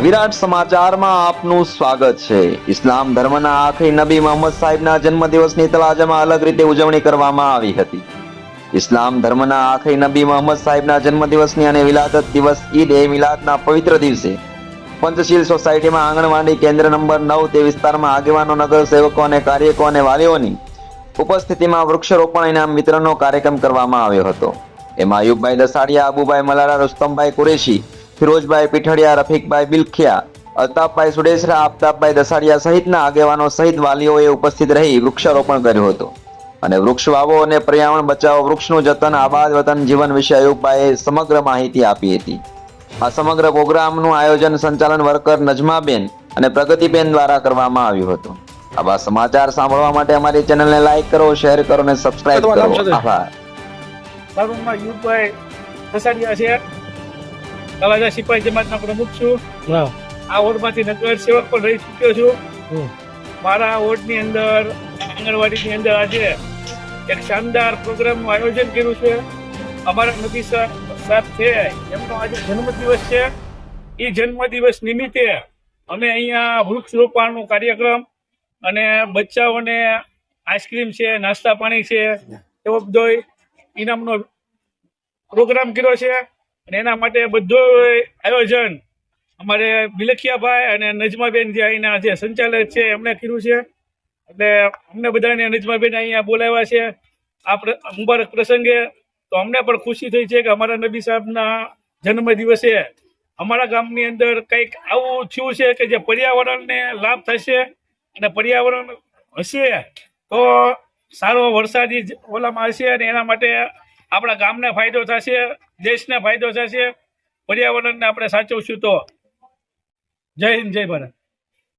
વિરાટ સમાચારમાં આપનું સ્વાગત છે. ઇસ્લામ ધર્મના આખરી નબી મોહમ્મદ સાહેબના જન્મદિવસની તલાજામાં અલગ રીતે ઉજવણી કરવામાં આવી હતી. ઇસ્લામ ધર્મના આખરી નબી મોહમ્મદ સાહેબના જન્મદિવસની અને વિલાદત દિવસ ઈદ એ મિલાદના પવિત્ર દિવસે. પંચશીલ સોસાયટીમાં આંગણવાડી કેન્દ્ર નંબર નવ તે વિસ્તારમાં આગેવાનો નગર સેવકો અને કાર્યકો અને વાલીઓની ઉપસ્થિતિમાં વૃક્ષારોપણ ઇનામ વિતરણનો કાર્યક્રમ કરવામાં આવ્યો હતો. એમાં અયુબભાઈ દસાડિયા, આબુભાઈ મલારા, રુસ્તમભાઈ કુરેશી ફિરોજભાઈ પીઠડિયા રફીકભાઈ બિલખિયા અલ્તાફભાઈ સુડેસરા આફતાબભાઈ દસાડિયા સહિતના આગેવાનો સહિત વાલીઓએ ઉપસ્થિત રહી વૃક્ષારોપણ કર્યું હતું. અને વૃક્ષ વાવો અને પર્યાવરણ બચાવો વૃક્ષનું જતન આબાદ વતન જીવન વિશે અયુબભાઈએ સમગ્ર માહિતી આપી હતી. આ સમગ્ર પ્રોગ્રામનું આયોજન સંચાલન વર્કર નજમાબેન અને પ્રગતિબેન દ્વારા કરવામાં આવ્યું હતું. આવા સમાચાર સાંભળવા માટે અમારી ચેનલને લાઈક કરો શેર કરો અને સબસ્ક્રાઇબ કરો. આભાર. મારું નામ યુગભાઈ છે. તળાજા સિપાહી જમાતના પ્રમુખ છું. આ વોર્ડમાંથી નગર સેવક પણ રહી ચૂક્યો છું. મારા વોર્ડની અંદર આંગણવાડીની અંદર આજે એક શાનદાર પ્રોગ્રામનું આયોજન કર્યું છે. અમારા નબી સાહેબ છે એમનો આજે જન્મદિવસ છે. એ જન્મદિવસ નિમિત્તે અમે અહીંયા વૃક્ષ રોપણનો કાર્યક્રમ અને બચ્ચાઓને આઈસ્ક્રીમ છે નાસ્તા પાણી છે એવો બધો ઇનામનો પ્રોગ્રામ કર્યો છે. અને એના માટે બધું આયોજન અમારે બિલખિયાભાઈ અને નજમાબેન જે અહીંના જે સંચાલક છે, એમણે કર્યું છે. એટલે અમને બધાને નજમાબેન અહીંયા બોલાવ્યા છે. આ મુબારક પ્રસંગે તો અમને પણ ખુશી થઈ છે કે અમારા નબી સાહેબના જન્મ દિવસે અમારા ગામની અંદર કંઈક આવું થયું છે કે જે પર્યાવરણને લાભ થશે અને પર્યાવરણ હશે તો સારો વરસાદી ઓલામાં હશે અને એના માટે આપણા ગામને ફાયદો થશે, દેશને ફાયદો થશે. પર્યાવરણને આપણે સાચવશું તો. જય હિન્દ, જય ભારત.